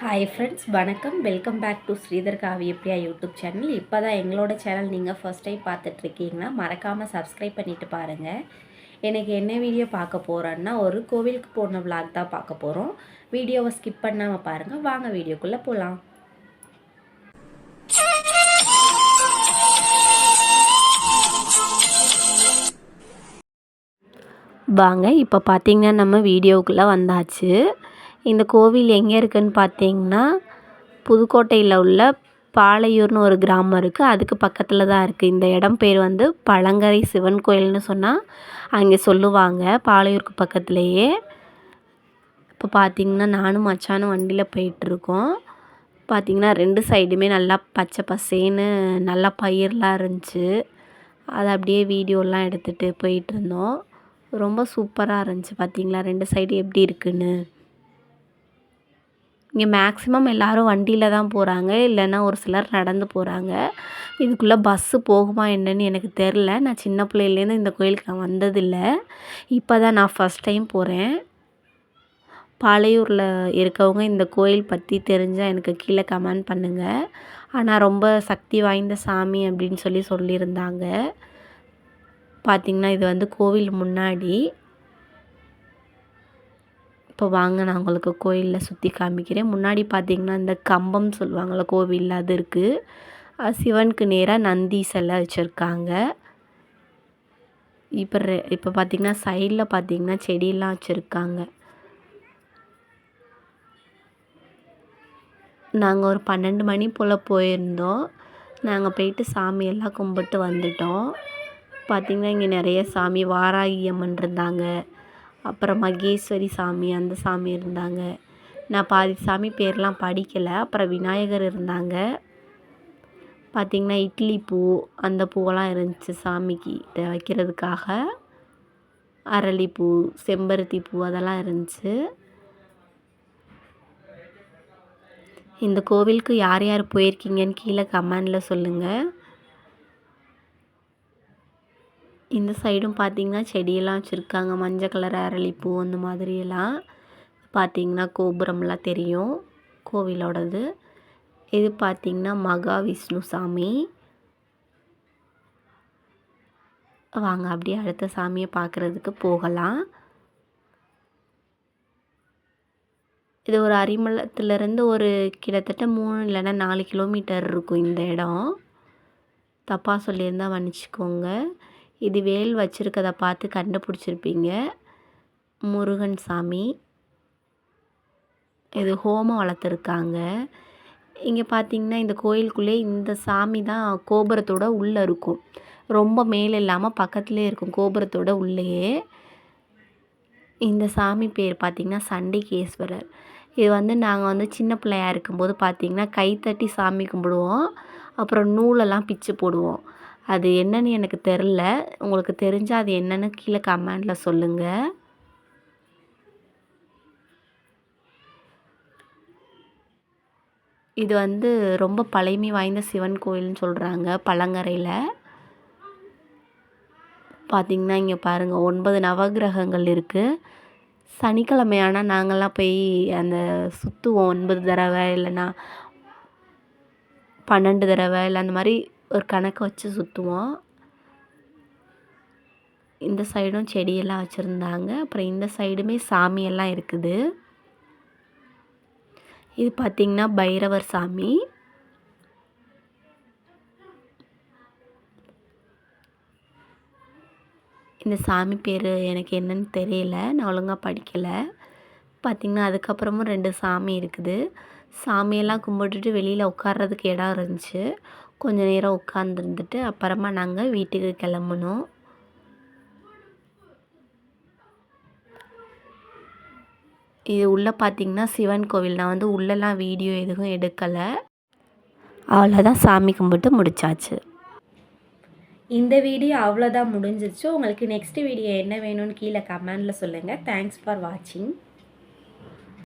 Hi friends வணக்கம். Welcome back to Sridhar Kaviyapriya YouTube channel இப்போ தான் எங்களோட சேனல் நீங்கள் ஃபர்ஸ்ட் டைம் பார்த்துட்ருக்கீங்கன்னா மறக்காமல் சப்ஸ்கிரைப் பண்ணிவிட்டு பாருங்கள் எனக்கு என்ன வீடியோ பார்க்க போகிறோன்னா ஒரு கோவிலுக்கு போன விளாக் தான் பார்க்க போகிறோம் வீடியோவை ஸ்கிப் பண்ணாமல் பாருங்கள் வாங்க வீடியோக்குள்ளே போகலாம் வாங்க இப்போ பார்த்தீங்கன்னா நம்ம வீடியோக்குள்ளே வந்தாச்சு. இந்த கோவில் எங்கே இருக்குதுன்னு பார்த்தீங்கன்னா புதுக்கோட்டையில் உள்ள பாளையூர்னு ஒரு கிராமம் இருக்குது. அதுக்கு பக்கத்தில் தான் இருக்குது. இந்த இடம் பேர் வந்து பழங்கரை சிவன் கோயில்னு சொன்னால் அங்கே சொல்லுவாங்க. பாளையூருக்கு பக்கத்துலேயே. இப்போ பார்த்தீங்கன்னா நானும் மச்சானும் வண்டியில் போயிட்டுருக்கோம். பார்த்தீங்கன்னா ரெண்டு சைடுமே நல்லா பச்சை பசேன்னு நல்லா பயிர்லாம் இருந்துச்சு. அதை அப்படியே வீடியோலாம் எடுத்துகிட்டு போயிட்டுருந்தோம். ரொம்ப சூப்பராக இருந்துச்சு. பார்த்திங்களா? ரெண்டு சைடு எப்படி இருக்குன்னு. இங்கே மேக்ஸிமம் எல்லோரும் வண்டியில் தான் போகிறாங்க இல்லைன்னா ஒரு சிலர் நடந்து போகிறாங்க இதுக்குள்ளே பஸ்ஸு போகுமா என்னன்னு எனக்கு தெரில நான் சின்ன பிள்ளையிலேருந்து இந்த கோயிலுக்கு நான் வந்ததில்லை. இப்போ தான் நான் ஃபஸ்ட் டைம் போகிறேன் பாளையூரில் இருக்கவங்க இந்த கோயில் பற்றி தெரிஞ்சால் எனக்கு கீழே கமெண்ட் பண்ணுங்கள் ஆனால் ரொம்ப சக்தி வாய்ந்த சாமி அப்படின்னு சொல்லி சொல்லியிருந்தாங்க. பார்த்திங்கன்னா இது வந்து கோவில் முன்னாடி. இப்போ வாங்க நான் உங்களுக்கு கோயிலில் சுற்றி காமிக்கிறேன். முன்னாடி பார்த்திங்கன்னா இந்த கம்பம் சொல்லுவாங்கள்ல கோவிலில் அது இருக்குது சிவனுக்கு நேராக நந்தி சிலை வச்சுருக்காங்க. இப்போ இப்போ பார்த்திங்கன்னா சைடில் பார்த்திங்கன்னா செடியெல்லாம் வச்சுருக்காங்க. நாங்கள் ஒரு பன்னெண்டு மணி போல் போயிருந்தோம். நாங்கள் போயிட்டு சாமியெல்லாம் கும்பிட்டு வந்துட்டோம். பார்த்திங்கன்னா இங்கே நிறைய சாமி வாராகி அம்மன் இருந்தாங்க. அப்புறம் மகேஸ்வரி சாமி அந்த சாமி இருந்தாங்க. நான் பாதி சாமி பேர்லாம் படிக்கலை அப்புறம் விநாயகர் இருந்தாங்க. பார்த்திங்கன்னா இட்லி பூ அந்த பூவெல்லாம் இருந்துச்சு சாமிக்கு வைக்கிறதுக்காக. அரளிப்பூ செம்பருத்தி பூ அதெல்லாம் இருந்துச்சு. இந்த கோவிலுக்கு யார் யார் போயிருக்கீங்கன்னு கீழே கமெண்டில் சொல்லுங்கள் இந்த சைடும் பார்த்திங்கன்னா செடியெல்லாம் வச்சுருக்காங்க. மஞ்சள் கலர் அரளிப்பூ அந்த மாதிரியெல்லாம் பார்த்திங்கன்னா கோபுரம்லாம் தெரியும். கோவிலோடது. இது பார்த்திங்கன்னா மகாவிஷ்ணு சாமி. வாங்க அப்படியே அடுத்த சாமியை பார்க்குறதுக்கு போகலாம். இது ஒரு அரிமளத்துலேருந்து ஒரு கிட்டத்தட்ட மூணு இல்லைன்னா நாலு கிலோமீட்டர் இருக்கும் இந்த இடம். தப்பாக சொல்லியிருந்தால் மன்னிச்சிக்கோங்க. இது வேல் வச்சுருக்கத பார்த்து கண்டுபிடிச்சிருப்பீங்க. முருகன் சாமி. இது ஹோமம் வளர்த்துருக்காங்க. இங்கே பார்த்தீங்கன்னா இந்த கோயிலுக்குள்ளே இந்த சாமி தான் கோபுரத்தோட உள்ளே இருக்கும். ரொம்ப மேலே இல்லாமல் பக்கத்துலேயே இருக்கும் கோபுரத்தோட உள்ளேயே. இந்த சாமி பேர் பார்த்திங்கன்னா சண்டிகேஸ்வரர். இது வந்து நாங்கள் வந்து சின்ன பிள்ளையாக இருக்கும்போது பார்த்திங்கன்னா கைத்தட்டி சாமி கும்பிடுவோம். அப்புறம் நூலெல்லாம் பிச்சு போடுவோம். அது என்னன்னு எனக்கு தெரில. உங்களுக்கு தெரிஞ்சால் அது என்னன்னு கீழே கமெண்டில் சொல்லுங்கள் இது வந்து ரொம்ப பழமை வாய்ந்த சிவன் கோயில்னு சொல்கிறாங்க பழங்கரையில். பார்த்திங்கன்னா இங்கே பாருங்கள் ஒன்பது நவகிரகங்கள் இருக்குது சனிக்கிழமையானால் நாங்கள்லாம் போய் அந்த சுற்றுவோம் ஒன்பது தடவை இல்லைன்னா பன்னெண்டு தடவை இல்லை அந்த மாதிரி ஒரு கணக்கை வச்சு சுற்றுவோம் இந்த சைடும் செடியெல்லாம் வச்சுருந்தாங்க. அப்புறம் இந்த சைடுமே சாமியெல்லாம் இருக்குது. இது பார்த்திங்கன்னா பைரவர் சாமி. இந்த சாமி பேர் எனக்கு என்னன்னு தெரியல. நான் ஒழுங்காக படிக்கலை. பார்த்திங்கன்னா அதுக்கப்புறமும் ரெண்டு சாமி இருக்குது. சாமியெல்லாம் கும்பிட்டுட்டு வெளியில் உட்கார்றதுக்கு இடம் இருந்துச்சு. கொஞ்ச நேரம் உட்காந்துருந்துட்டு அப்புறமா நாங்கள் வீட்டுக்கு கிளம்புனோம் இது உள்ளே பார்த்திங்கன்னா சிவன் கோவில். நான் வந்து உள்ளெல்லாம் வீடியோ எதுவும் எடுக்கலை. அவ்வளோதான் சாமி கும்பிட்டு முடிச்சாச்சு. இந்த வீடியோ அவ்வளோதான் முடிஞ்சிச்சு உங்களுக்கு நெக்ஸ்ட் வீடியோ என்ன வேணும்னு கீழே கமெண்டில் சொல்லுங்கள் தேங்க்ஸ் ஃபார் வாட்சிங்